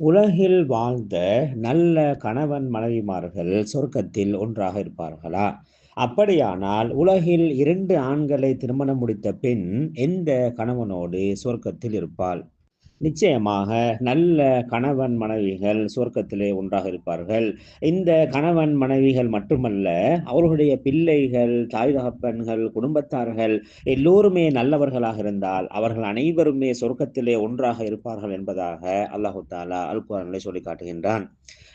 உலகில் வாழ்ந்த நல்ல கணவன் மனைவிமார்கள் சொர்க்கத்தில் ஒன்றாக இருப்பார்களா? அப்படியானால் உலகில் இரண்டு ஆண்களை திருமணம் முடித்த பெண் எந்த கணவனோடு சொர்க்கத்தில் இருப்பாள்? நிச்சயமாக நல்ல கணவன் மனைவிகள் சுவர்க்கத்திலே ஒன்றாக இருப்பார்கள். இந்த கணவன் மனைவிகள் மட்டுமல்ல அவர்களுடைய பிள்ளைகள் தாய் தகப்பன்கள் குடும்பத்தார்கள் எல்லோருமே நல்லவர்களாக இருந்தால் அவர்கள் அனைவருமே சொர்க்கத்திலே ஒன்றாக இருப்பார்கள் என்பதாக அல்லாஹு தாலா அல் குரானிலே சொல்லி காட்டுகின்றான்.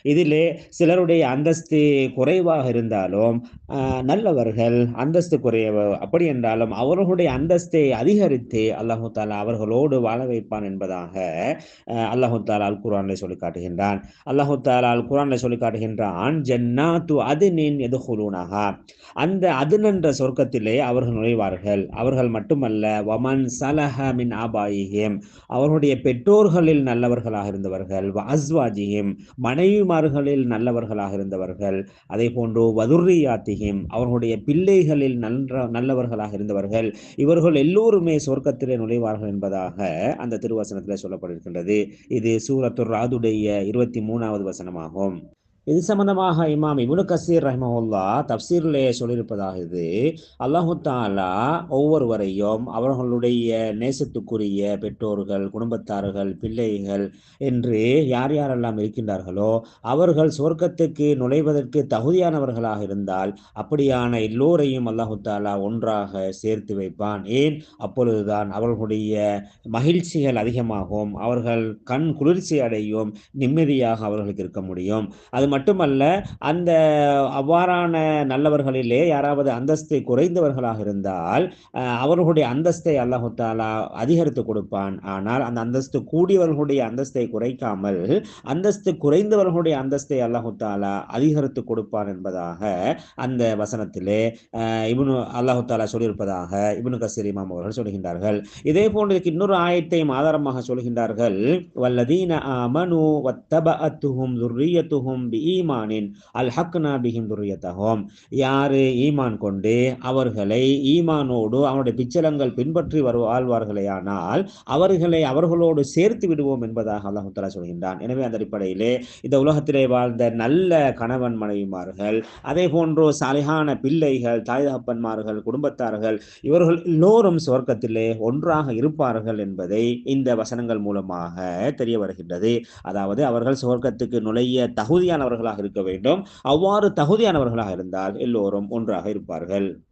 இதிலே சிலருடைய அந்தஸ்து குறைவாக இருந்தாலும் நல்லவர்கள் அந்தஸ்து குறைய அப்படி என்றாலும் அவர்களுடைய அந்தஸ்தை அதிகரித்து அல்லாஹு தாலா அவர்களோடு வாழ வைப்பான் என்பதாக அல்லாஹு தாலா அல் குரான்ல சொல்லி காட்டுகின்றான். அல்லாஹு தாலா அல் குரான்ல சொல்லி காட்டுகின்றான் ஜன்னாத்து எது ஹுலூனாகா அந்த அதுனன்ற சொர்க்கத்திலே அவர்கள் நுழைவார்கள். அவர்கள் மட்டுமல்ல வமன் சலஹ மின் ஆபாயிஹிம். அவர்களுடைய பெற்றோர்களில் நல்லவர்களாக இருந்தவர்கள் அஸ்வாஜிஹிம். மனைவிமார்களில் நல்லவர்களாக இருந்தவர்கள் அதே போன்று வதுர்ரியாத்திஹிம். அவர்களுடைய பிள்ளைகளில் நன்ற நல்லவர்களாக இருந்தவர்கள் இவர்கள் எல்லோருமே சொர்க்கத்திலே நுழைவார்கள் என்பதாக அந்த திருவசனத்தில் சொல்லப்பட்டிருக்கின்றது இது சூரத்துர் ராதுடைய இருபத்தி மூணாவது வசனமாகும். இது சம்பந்தமாக இமாம் இபுனு கசீர் ரஹ்மஹுல்லா தப்சீர்லே சொல்லியிருப்பதாக இது அல்லாஹு தாலா ஒவ்வொருவரையும் அவர்களுடைய நேசத்துக்குரிய பெற்றோர்கள் குடும்பத்தார்கள் பிள்ளைகள் என்று யார் யாரெல்லாம் இருக்கின்றார்களோ அவர்கள் சொர்க்கத்துக்கு நுழைவதற்கு தகுதியானவர்களாக இருந்தால் அப்படியான எல்லோரையும் அல்லாஹு தாலா ஒன்றாக சேர்த்து வைப்பான். ஏன்? அப்பொழுதுதான் அவர்களுடைய மகிழ்ச்சிகள் அதிகமாகும். அவர்கள் கண் குளிர்ச்சி அடையும். நிம்மதியாக அவர்களுக்கு இருக்க முடியும். அது மட்டுமல்ல அந்த அவ்வாறான நல்லவர்களிலே யாராவது அந்தஸ்தை குறைந்தவர்களாக இருந்தால் அவர்களுடைய அந்தஸ்தை அல்லாஹு தாலா அதிகரித்து கொடுப்பான். ஆனால் அந்த அந்தஸ்து கூடியவர்களுடைய அந்தஸ்தை குறைக்காமல் அந்தஸ்து குறைந்தவர்களுடைய அந்தஸ்தை அல்லாஹு தாலா அதிகரித்து கொடுப்பான் என்பதாக அந்த வசனத்திலே இவனு அல்லாஹு தாலா சொல்லியிருப்பதாக இவனு கசீர் இமாம் அவர்கள் சொல்கின்றார்கள். இதே போன்ற இன்னொரு ஆயத்தையும் ஆதாரமாக சொல்கின்றார்கள். வல்லதீன அமனு வத்தபஅத்துஹும் துர்ரியத்துஹும் பி ஈமானின் அல் ஹக் பிஹிம் துரியத்தகம். யாரு ஈமான் கொண்டு அவர்களை ஈமானோடு அவனுடைய பிச்சலங்கள் பின்பற்றி வரு வாழ்வார்களேயானால் அவர்களை அவர்களோடு சேர்த்து விடுவோம் என்பதாக அல்லாஹு சொல்கின்றான். எனவே அந்த அடிப்படையிலே இந்த உலகத்திலே வாழ்ந்த நல்ல கணவன் மனைவிமார்கள் அதே போன்றோ சலிகான பிள்ளைகள் தாய் தகப்பன்மார்கள் குடும்பத்தார்கள் இவர்கள் எல்லோரும் சுவர்க்கத்திலே ஒன்றாக இருப்பார்கள் என்பதை இந்த வசனங்கள் மூலமாக தெரிய வருகின்றது. அதாவது அவர்கள் சுவர்க்கத்துக்கு நுழைய தகுதியானவர்கள் இருக்க வேண்டும். அவ்வாறு தகுதியானவர்களாக இருந்தால் எல்லோரும் ஒன்றாக இருப்பார்கள்.